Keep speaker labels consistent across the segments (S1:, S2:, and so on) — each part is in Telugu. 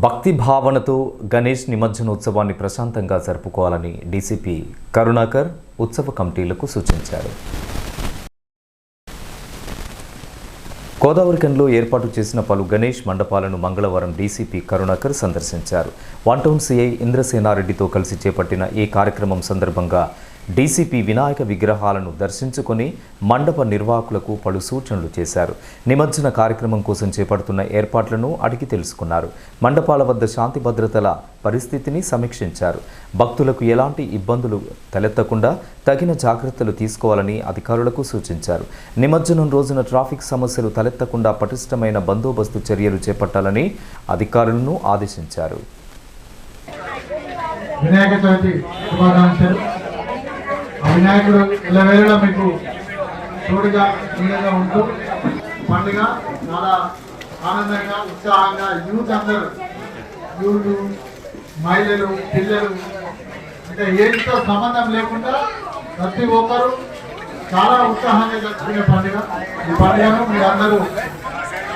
S1: భక్తి భావనతో గణేష్ నిమజ్జనోత్సవాన్ని ప్రశాంతంగా జరుపుకోవాలని డీసీపీ కరుణాకర్ ఉత్సవ కమిటీలకు సూచించారు. గోదావరికంలో ఏర్పాటు చేసిన పలు గణేష్ మండపాలను మంగళవారం డీసీపీ కరుణాకర్ సందర్శించారు. వన్ టౌన్ సీఐ ఇంద్రసేనారెడ్డితో కలిసి చేపట్టిన ఈ కార్యక్రమం సందర్భంగా డీసీపీ వినాయక విగ్రహాలను దర్శించుకొని మండప నిర్వాహకులకు పలు సూచనలు చేశారు. నిమజ్జన కార్యక్రమం కోసం చేపడుతున్న ఏర్పాట్లను అడిగి తెలుసుకున్నారు. మండపాల వద్ద శాంతి భద్రతల పరిస్థితిని సమీక్షించారు. భక్తులకు ఎలాంటి ఇబ్బందులు తలెత్తకుండా తగిన జాగ్రత్తలు తీసుకోవాలని అధికారులకు సూచించారు. నిమజ్జనం రోజున ట్రాఫిక్ సమస్యలు తలెత్తకుండా పటిష్టమైన బందోబస్తు చర్యలు చేపట్టాలని అధికారులను ఆదేశించారు.
S2: వినాయక చవితి శుభాకాంక్షలు. వినాయకుడు ఇళ్ళవేళ మీకు తోడుగా నీడగా ఉంటూ పండుగ చాలా ఆనందంగా ఉత్సాహంగా యూత్ అందరూ యూత్ మహిళలు పిల్లలు అంటే ఏంటితో సంబంధం లేకుండా ప్రతి ఒక్కరూ చాలా ఉత్సాహంగా జరుపుకునే పండుగ. ఈ పండుగను మీరందరూ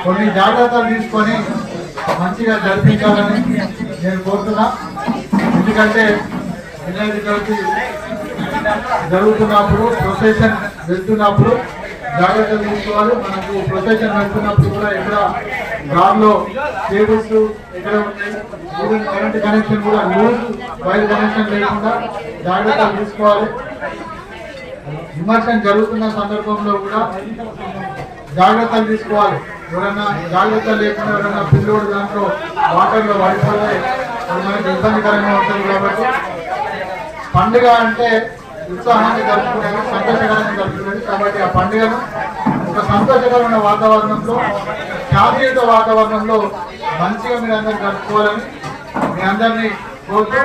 S2: కొన్ని జాగ్రత్తలు తీసుకొని మంచిగా జరిపించాలని నేను కోరుతున్నా. ఎందుకంటే వినాయక చవితి జరుగుతున్నప్పుడు ప్రొసెషన్ వెళ్తున్నప్పుడు జాగ్రత్తలు తీసుకోవాలి. మనకు ప్రొసెషన్ వెళ్తున్నప్పుడు కూడా ఎక్కడ దారిలో కేబుల్స్ ఎక్కడ ఉన్నాయి? కరెంట్ కనెక్షన్ కూడా లూజ్ వైర్ కనెక్షన్ లేకుండా జాగ్రత్తలు తీసుకోవాలి. విమర్శనం జరుగుతున్న సందర్భంలో కూడా జాగ్రత్తలు తీసుకోవాలి. ఎవరైనా జాగ్రత్త లేకుండా ఎవరైనా పిల్లోడు దాంట్లో వాటర్లో పడిపోతే అది మనకి ఇబ్బందికరంగా ఉంటుంది కాబట్టి పండుగ అంటే ఉత్సాహాన్ని జరుపుకునేది సంతోషకరంగా జరుపుకునేది కాబట్టి ఆ పండుగను ఒక సంతోషకరమైన వాతావరణంలో శాంతియుత వాతావరణంలో మంచిగా మీరు అందరు జరుపుకోవాలని మీ అందరినీ కోరుతూ